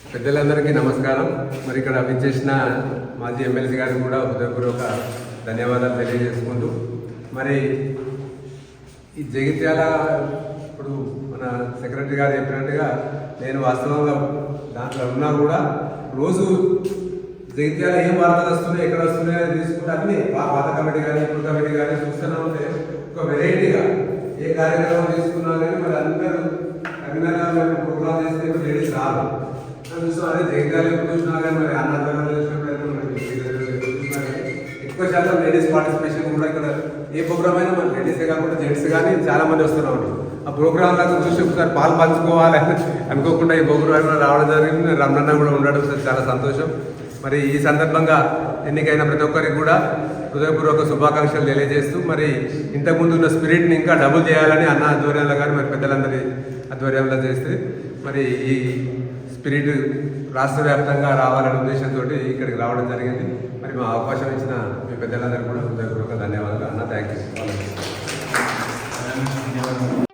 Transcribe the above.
పెద్దలందరికీ నమస్కారం. మరి ఇక్కడ విచ్చేసిన మాజీ ఎమ్మెల్సీ గారికి కూడా హృదయపూర్వక ధన్యవాదాలు తెలియజేసుకుంటూ మరి ఈ జగిత్యాల ఇప్పుడు మన సెక్రటరీ గారు చెప్పినట్టుగా నేను వాస్తవంగా దాంట్లో ఉన్నా కూడా రోజు జగిత్యాల ఏం వార్తలు వస్తున్నాయి ఎక్కడ వస్తున్నాయో తీసుకుంటే అన్ని పాత కమిటీ కానీ ఇప్పుడు కమిటీ కానీ చూస్తూనే ఉంటే ఒక వెరైటీగా ఏ కార్యక్రమం తీసుకున్నా కానీ మరి అందరూ కఠినంగా మేము ప్రోగ్రామ్ చేస్తే లేడీస్ రాదు అదే జగిత్యాల ఎక్కువ చూసినా కానీ మరి అన్నదానం అయితే ఎక్కువ శాతం లేడీస్ పార్టిసిపేషన్ కూడా ఇక్కడ ఏ ప్రోగ్రామ్ అయినా మన లేడీసే కాకుండా జెంట్స్ కానీ చాలా మంది వస్తున్నాం ఆ ప్రోగ్రామ్ లాగా చూసి ఒకసారి పాలు పంచుకోవాలి అని అనుకోకుండా ఈ ప్రోగ్రామ్ రావడం జరిగింది. రమణన్న కూడా ఉండడం సార్ చాలా సంతోషం. మరి ఈ సందర్భంగా ఎన్నికైన ప్రతి ఒక్కరికి కూడా హృదయపూర్వక శుభాకాంక్షలు తెలియజేస్తూ మరి ఇంతకుముందు ఉన్న స్పిరిట్ని ఇంకా డబుల్ చేయాలని అన్న ఆధ్వర్యంలో కానీ మరి పెద్దలందరి ఆధ్వర్యంలో చేస్తే మరి ఈ స్పిరిట్ రాష్ట్ర వ్యాప్తంగా రావాలనే ఉద్దేశంతో ఇక్కడికి రావడం జరిగింది. మరి మా అవకాశం ఇచ్చిన మీ పెద్దలందరూ కూడా హృదయపూర్వక ధన్యవాదాలు. అన్న థ్యాంక్ యూ